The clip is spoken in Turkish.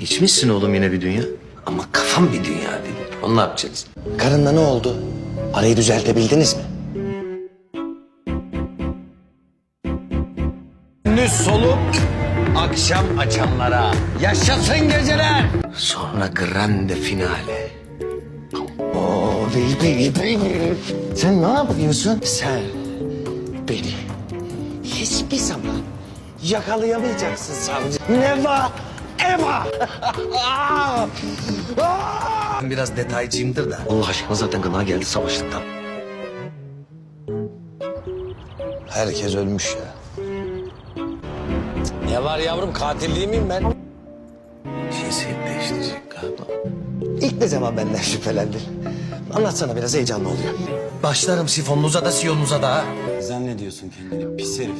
İçmişsin oğlum yine bir dünya. Ama kafam bir dünya dedi. Onu ne yapacağız? Karınla ne oldu? Arayı düzeltebildiniz mi? Gündüz solup akşam açanlara yaşasın geceler. Sonra grande finale. Oo baby baby. Sen ne yapıyorsun? Sen beni hiçbir zaman yakalayamayacaksın savcı. Never Ben biraz detaycıyımdır da. Allah aşkına zaten gına geldi savaşlıktan. Herkes ölmüş ya. Ne var yavrum katil değil miyim ben? Cinsiyet değiştirecek galiba. İlk ne zaman benden şüphelendin? Anlatsana biraz heyecanlı oluyor. Başlarım sifonunuza da siyonunuza da. ha. Zannediyorsun kendini pis herif.